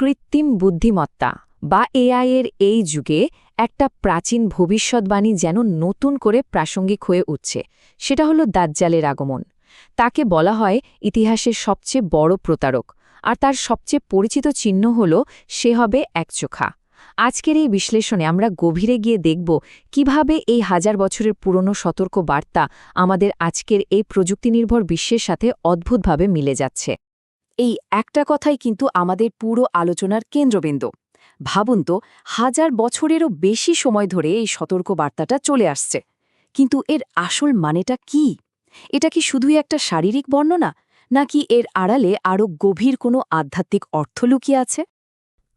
কৃত্রিম বুদ্ধিমত্তা বা এআই এর এই যুগে একটা প্রাচীন ভবিষ্যৎবাণী যেন নতুন করে প্রাসঙ্গিক হয়ে উঠছে। সেটা হলো দাজ্জালের আগমন। তাকে বলা হয় ইতিহাসের সবচেয়ে বড় প্রতারক। আর তার সবচেয়ে পরিচিত চিহ্ন হল সে হবে একচোখা। আজকের এই বিশ্লেষণে আমরা গভীরে গিয়ে দেখব কীভাবে এই হাজার বছরের পুরনো সতর্ক বার্তা আমাদের আজকের এই প্রযুক্তিনির্ভর বিশ্বের সাথে অদ্ভুতভাবে মিলে যাচ্ছে। এই একটা কথাই কিন্তু আমাদের পুরো আলোচনার কেন্দ্রবিন্দু। ভাবুন তো, হাজার বছরেরও বেশি সময় ধরে এই সতর্ক বার্তাটা চলে আসছে। কিন্তু এর আসল মানেটা কি? এটা কি শুধুই একটা শারীরিক বর্ণনা নাকি এর আড়ালে আরও গভীর কোনো আধ্যাত্মিক অর্থ লুকিয়ে আছে?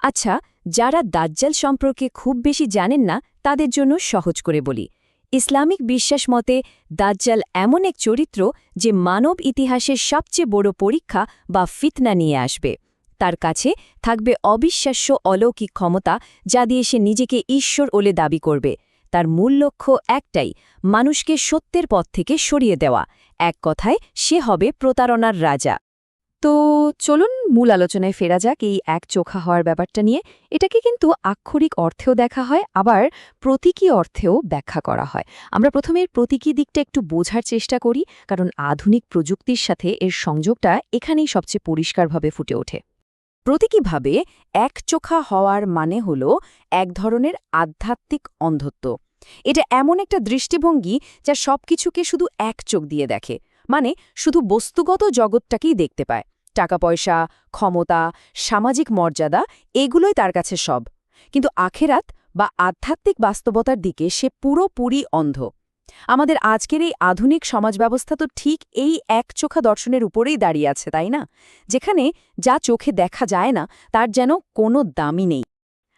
আচ্ছা যারা দাজ্জাল সম্পর্কে খুব বেশি জানেন না, তাদের জন্য সহজ করে বলি। ইসলামিক বিশ্বাস মতে, দাজ্জাল এমন এক চরিত্র যে মানব ইতিহাসের সবচেয়ে বড় পরীক্ষা বা ফিতনা নিয়ে আসবে। তার কাছে থাকবে অবিশ্বাস্য অলৌকিক ক্ষমতা যা দিয়ে সে নিজেকে ঈশ্বর ওলে দাবি করবে। তার মূল লক্ষ্য একটাই, মানুষকে সত্যের পথ থেকে সরিয়ে দেওয়া। এক কথায়, সে হবে প্রতারণার রাজা। তো চলুন মূল আলোচনায় ফেরা যাক এই এক চোখা হওয়ার ব্যাপারটা নিয়ে। এটাকে কিন্তু আক্ষরিক অর্থেও দেখা হয়, আবার প্রতীকী অর্থেও ব্যাখ্যা করা হয়। আমরা প্রথমে প্রতীকী দিকটা একটু বোঝার চেষ্টা করি, কারণ আধুনিক প্রযুক্তির সাথে এর সংযোগটা এখানেই সবচেয়ে পরিষ্কারভাবে ফুটে ওঠে। প্রতীকীভাবে একচোখা হওয়ার মানে হল এক ধরনের আধ্যাত্মিক অন্ধত্ব। এটা এমন একটা দৃষ্টিভঙ্গি যা সবকিছুকে শুধু এক চোখ দিয়ে দেখে মানে শুধু বস্তুগত জগৎটাকেই দেখতে পায়। টাকা পয়সা ক্ষমতা, সামাজিক মর্যাদা, এগুলোই তার কাছে সব। কিন্তু আখেরাত বা আধ্যাত্মিক বাস্তবতার দিকে সে পুরোপুরি অন্ধ। আমাদের আজকের এই আধুনিক সমাজ ব্যবস্থা তো ঠিক এই এক চোখা দর্শনের উপরেই দাঁড়িয়ে আছে, তাই না? যেখানে যা চোখে দেখা যায় না, তার যেন কোনো দামই নেই।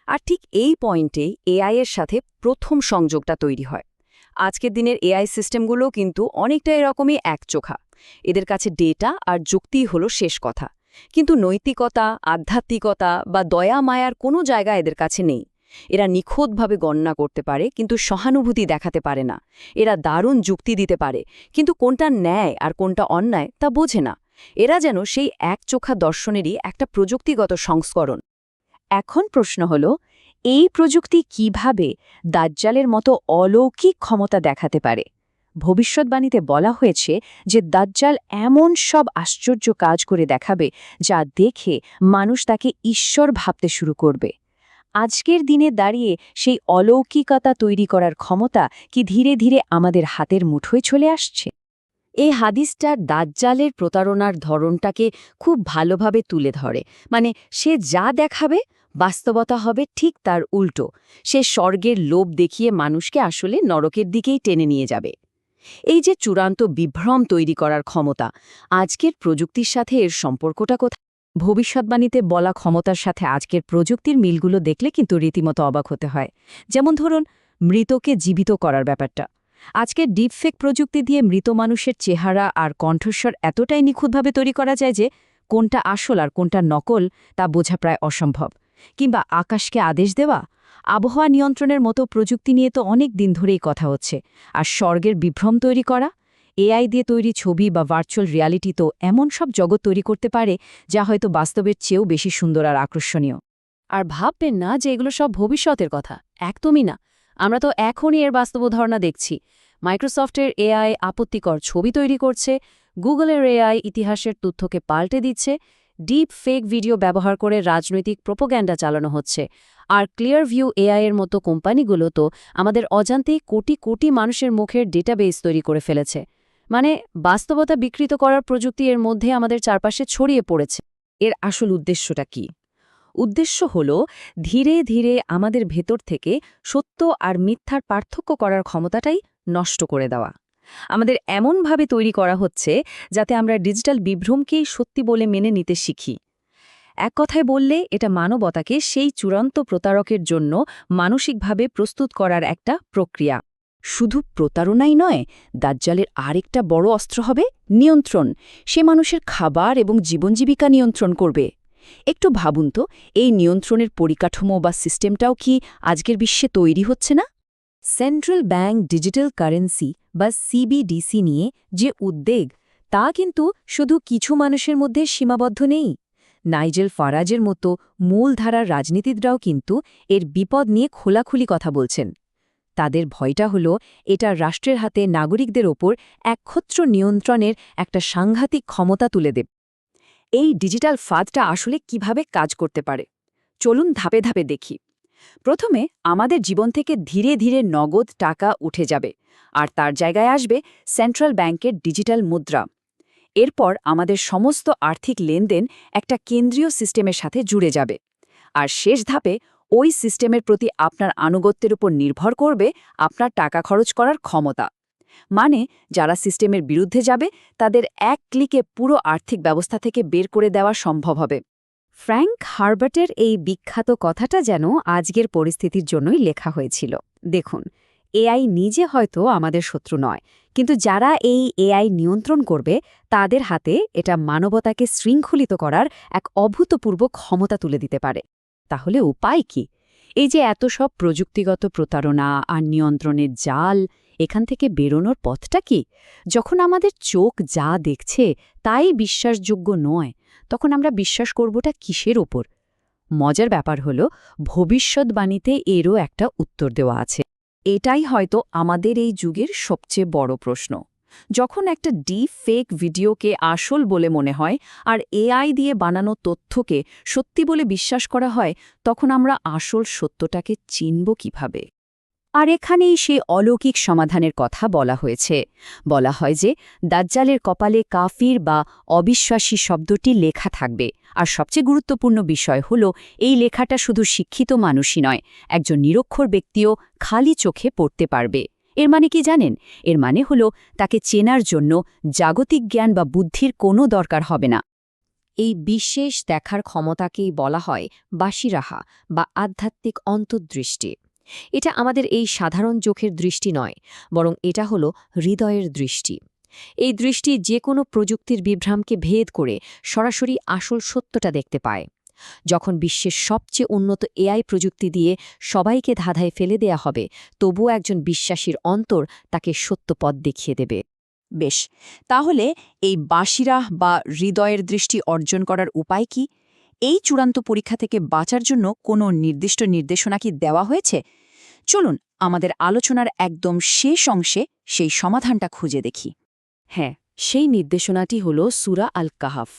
আর ঠিক এই পয়েন্টে এআই এর সাথে প্রথম সংযোগটা তৈরি হয়। আজকের দিনের এআই সিস্টেমগুলো কিন্তু অনেকটা এরকমই একচোখা এদের কাছে ডেটা আর যুক্তিই হলো শেষ কথা। কিন্তু নৈতিকতা, আধ্যাত্মিকতা বা দয়া মায়ার কোনো জায়গা এদের কাছে নেই। এরা নিখোঁতভাবে গণনা করতে পারে, কিন্তু সহানুভূতি দেখাতে পারে না। এরা দারুণ যুক্তি দিতে পারে, কিন্তু কোনটা ন্যায় আর কোনটা অন্যায় তা বোঝে না। এরা যেন সেই একচোখা দর্শনেরই একটা প্রযুক্তিগত সংস্করণ। এখন প্রশ্ন হল, এই প্রযুক্তি কীভাবে দাজ্জালের মতো অলৌকিক ক্ষমতা দেখাতে পারে? ভবিষ্যৎবাণীতে বলা হয়েছে যে দাজ্জাল এমন সব আশ্চর্য কাজ করে দেখাবে যা দেখে মানুষ তাকে ঈশ্বর ভাবতে শুরু করবে। আজকের দিনে দাঁড়িয়ে সেই অলৌকিকতা তৈরি করার ক্ষমতা কি ধীরে ধীরে আমাদের হাতের মুঠোয় চলে আসছে? এই হাদিসটা দাজ্জালের প্রতারণার ধরনটাকে খুব ভালোভাবে তুলে ধরে। মানে সে যা দেখাবে, বাস্তবতা হবে ঠিক তার উল্টো। সে স্বর্গের লোভ দেখিয়ে মানুষকে আসলে নরকের দিকেই টেনে নিয়ে যাবে। এই যে চূড়ান্ত বিভ্রম তৈরি করার ক্ষমতা, আজকের প্রযুক্তির সাথে এর সম্পর্কটা কোথায়? ভবিষ্যৎবাণীতে বলা ক্ষমতার সাথে আজকের প্রযুক্তির মিলগুলো দেখলে কিন্তু রীতিমতো অবাক হতে হয়। যেমন ধরুন, মৃতকে জীবিত করার ব্যাপারটা। আজকের ডিপফেক প্রযুক্তি দিয়ে মৃত মানুষের চেহারা আর কণ্ঠস্বর এতটাই নিখুঁতভাবে তৈরি করা যায় যে, কোনটা আসল আর কোনটা নকল তা বোঝা প্রায় অসম্ভব। কিংবা আকাশকে আদেশ দেওয়া আবহাওয়া নিয়ন্ত্রণের মতো প্রযুক্তি নিয়ে তো অনেক দিন ধরেই কথা হচ্ছে। আর স্বর্গের বিভ্রম তৈরি করা, এআই দিয়ে তৈরি ছবি বা ভার্চুয়াল রিয়ালিটি তো এমন সব জগৎ তৈরি করতে পারে, যা হয়তো বাস্তবের চেয়েও বেশি সুন্দর আর আকর্ষণীয়। আর ভাববেন না যে এগুলো সব ভবিষ্যতের কথা, একদমই না। আমরা তো এখনই এর বাস্তব ধারণা দেখছি। মাইক্রোসফটের এআই আপত্তিকর ছবি তৈরি করছে, গুগলের এআই ইতিহাসের তথ্যকে পাল্টে দিচ্ছে ডিপ ফেক ভিডিও ব্যবহার করে রাজনৈতিক প্রোপোগ্যান্ডা চালানো হচ্ছে। আর ক্লিয়ার ভিউ এআইয়ের মতো কোম্পানিগুলো তো আমাদের অজান্তেই কোটি কোটি মানুষের মুখের ডেটাবেস তৈরি করে ফেলেছে। মানে বাস্তবতা বিকৃত করার প্রযুক্তি এর মধ্যে আমাদের চারপাশে ছড়িয়ে পড়েছে। এর আসল উদ্দেশ্যটা কি? উদ্দেশ্য হল ধীরে ধীরে আমাদের ভেতর থেকে সত্য আর মিথ্যার পার্থক্য করার ক্ষমতাটাই নষ্ট করে দেওয়া। আমাদের এমনভাবে তৈরি করা হচ্ছে যাতে আমরা ডিজিটাল বিভ্রমকেই সত্যি বলে মেনে নিতে শিখি। এক কথায় বললে, এটা মানবতাকে সেই চূড়ান্ত প্রতারকের জন্য মানসিকভাবে প্রস্তুত করার একটা প্রক্রিয়া। শুধু প্রতারণাই নয়, দাজ্জালের আরেকটা বড় অস্ত্র হবে নিয়ন্ত্রণ। সে মানুষের খাবার এবং জীবনজীবিকা নিয়ন্ত্রণ করবে। একটু ভাবুন তো, এই নিয়ন্ত্রণের পরিকাঠামো বা সিস্টেমটাও কি আজকের বিশ্বে তৈরি হচ্ছে না? সেন্ট্রাল ব্যাংক ডিজিটাল কারেন্সি বা সিবিডিসি নিয়ে যে উদ্বেগ, তা কিন্তু শুধু কিছু মানুষের মধ্যে সীমাবদ্ধ নেই। নাইজেল ফারাজের মতো মূলধারার রাজনীতিকরাও কিন্তু এর বিপদ নিয়ে খোলাখুলি কথা বলছেন। তাদের ভয়টা হল, এটা রাষ্ট্রের হাতে নাগরিকদের ওপর একক্ষত্র নিয়ন্ত্রণের একটা সাংঘাতিক ক্ষমতা তুলে দেব। এই ডিজিটাল ফাঁদটা আসলে কীভাবে কাজ করতে পারে? চলুন ধাপে ধাপে দেখি। প্রথমে আমাদের জীবন থেকে ধীরে ধীরে নগদ টাকা উঠে যাবে, আর তার জায়গায় আসবে সেন্ট্রাল ব্যাংকের ডিজিটাল মুদ্রা। এরপর আমাদের সমস্ত আর্থিক লেনদেন একটা কেন্দ্রীয় সিস্টেমের সাথে জুড়ে যাবে, আর শেষ ধাপে ওই সিস্টেমের প্রতি আপনার আনুগত্যের উপর নির্ভর করবে আপনার টাকা খরচ করার ক্ষমতা। মানে যারা সিস্টেমের বিরুদ্ধে যাবে, তাদের এক ক্লিকে পুরো আর্থিক ব্যবস্থা থেকে বের করে দেওয়া সম্ভব হবে। ফ্র্যাঙ্ক হার্বার্টের এই বিখ্যাত কথাটা যেন আজকের পরিস্থিতির জন্যই লেখা হয়েছিল। দেখুন এআই নিজে হয়তো আমাদের শত্রু নয়, কিন্তু যারা এই এআই নিয়ন্ত্রণ করবে, তাদের হাতে এটা মানবতাকে শৃঙ্খলিত করার এক অভূতপূর্ব ক্ষমতা তুলে দিতে পারে। তাহলে উপায় কি? এই যে এত সব প্রযুক্তিগত প্রতারণা আর নিয়ন্ত্রণের জাল, এখান থেকে বেরোনোর পথটা কি? যখন আমাদের চোখ যা দেখছে, তাই বিশ্বাসযোগ্য নয়। তখন আমরা বিশ্বাস করবটা কিসের ওপর? মজার ব্যাপার হল, ভবিষ্যৎবাণীতে এরও একটা উত্তর দেওয়া আছে। এটাই হয়তো আমাদের এই যুগের সবচেয়ে বড় প্রশ্ন। যখন একটা ডিপ ফেক ভিডিওকে আসল বলে মনে হয় আর এআই দিয়ে বানানো তথ্যকে সত্যি বলে বিশ্বাস করা হয়, তখন আমরা আসল সত্যটাকে চিনব কীভাবে? আর এখানেই সে অলৌকিক সমাধানের কথা বলা হয়েছে। বলা হয় যে, দাজ্জালের কপালে কাফির বা অবিশ্বাসী শব্দটি লেখা থাকবে। আর সবচেয়ে গুরুত্বপূর্ণ বিষয় হল, এই লেখাটা শুধু শিক্ষিত মানুষই নয়, একজন নিরক্ষর ব্যক্তিও খালি চোখে পড়তে পারবে। এর মানে কি জানেন? এর মানে হল, তাকে চেনার জন্য জাগতিক জ্ঞান বা বুদ্ধির কোনো দরকার হবে না। এই বিশেষ দেখার ক্ষমতাকেই বলা হয় বাসিরাহা বা আধ্যাত্মিক অন্তর্দৃষ্টি। এটা আমাদের এই সাধারণ চোখের দৃষ্টি নয়, বরং এটা হল হৃদয়ের দৃষ্টি। এই দৃষ্টি যে কোনো প্রযুক্তির বিভ্রামকে ভেদ করে সরাসরি আসল সত্যটা দেখতে পায়। যখন বিশ্বের সবচেয়ে উন্নত এআই প্রযুক্তি দিয়ে সবাইকে ধাঁধায় ফেলে দেয়া হবে, তবুও একজন বিশ্বাসীর অন্তর তাকে সত্য পথ দেখিয়ে দেবে। বেশ, তাহলে এই বাসিরা বা হৃদয়ের দৃষ্টি অর্জন করার উপায় কি? এই চূড়ান্ত পরীক্ষা থেকে বাঁচার জন্য কোনো নির্দিষ্ট নির্দেশনা কি দেওয়া হয়েছে? চলুন, আমাদের আলোচনার একদম শেষ অংশে সেই সমাধানটা খুঁজে দেখি। হ্যাঁ সেই নির্দেশনাটি হল সুরা আল কাহাফ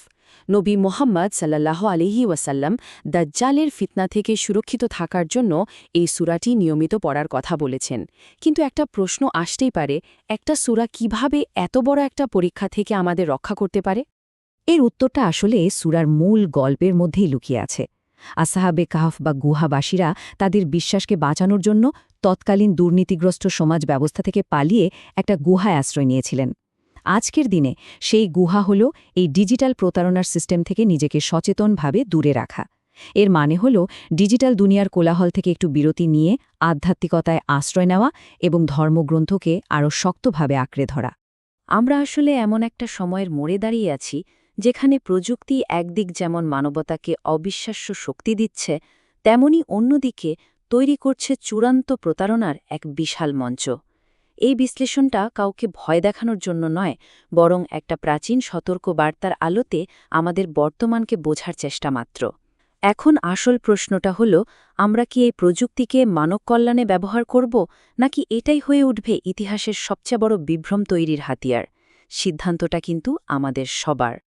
নবী মোহাম্মদ সাল্লাহ আলিহি ওয়াসাল্লাম দাজ্জালের ফিতনা থেকে সুরক্ষিত থাকার জন্য এই সুরাটি নিয়মিত পড়ার কথা বলেছেন। কিন্তু একটা প্রশ্ন আসতেই পারে, একটা সুরা কীভাবে এত বড় একটা পরীক্ষা থেকে আমাদের রক্ষা করতে পারে? এর উত্তরটা আসলে সুরার মূল গল্পের মধ্যেই লুকিয়ে আছে। আসাহাবে কাহফ বা গুহাবাসীরা তাদের বিশ্বাসকে বাঁচানোর জন্য তৎকালীন দুর্নীতিগ্রস্ত সমাজ ব্যবস্থা থেকে পালিয়ে একটা গুহায় আশ্রয় নিয়েছিলেন। আজকের দিনে সেই গুহা হল এই ডিজিটাল প্রতারণার সিস্টেম থেকে নিজেকে সচেতনভাবে দূরে রাখা। এর মানে হল ডিজিটাল দুনিয়ার কোলাহল থেকে একটু বিরতি নিয়ে আধ্যাত্মিকতায় আশ্রয় নেওয়া এবং ধর্মগ্রন্থকে আরও শক্তভাবে আঁকড়ে ধরা। আমরা আসলে এমন একটা সময়ের মোড়ে দাঁড়িয়ে আছি যেখানে প্রযুক্তি একদিক যেমন মানবতাকে অবিশ্বাস্য শক্তি দিচ্ছে, তেমনি অন্যদিকে তৈরি করছে চূড়ান্ত প্রতারণার এক বিশাল মঞ্চ। এই বিশ্লেষণটা কাউকে ভয় দেখানোর জন্য নয়, বরং একটা প্রাচীন সতর্ক বার্তার আলোতে আমাদের বর্তমানকে বোঝার চেষ্টা মাত্র। এখন আসল প্রশ্নটা হল, আমরা কি এই প্রযুক্তিকে মানব কল্যাণে ব্যবহার করব, নাকি এটাই হয়ে উঠবে ইতিহাসের সবচেয়ে বড় বিভ্রম তৈরির হাতিয়ার? সিদ্ধান্তটা কিন্তু আমাদের সবার।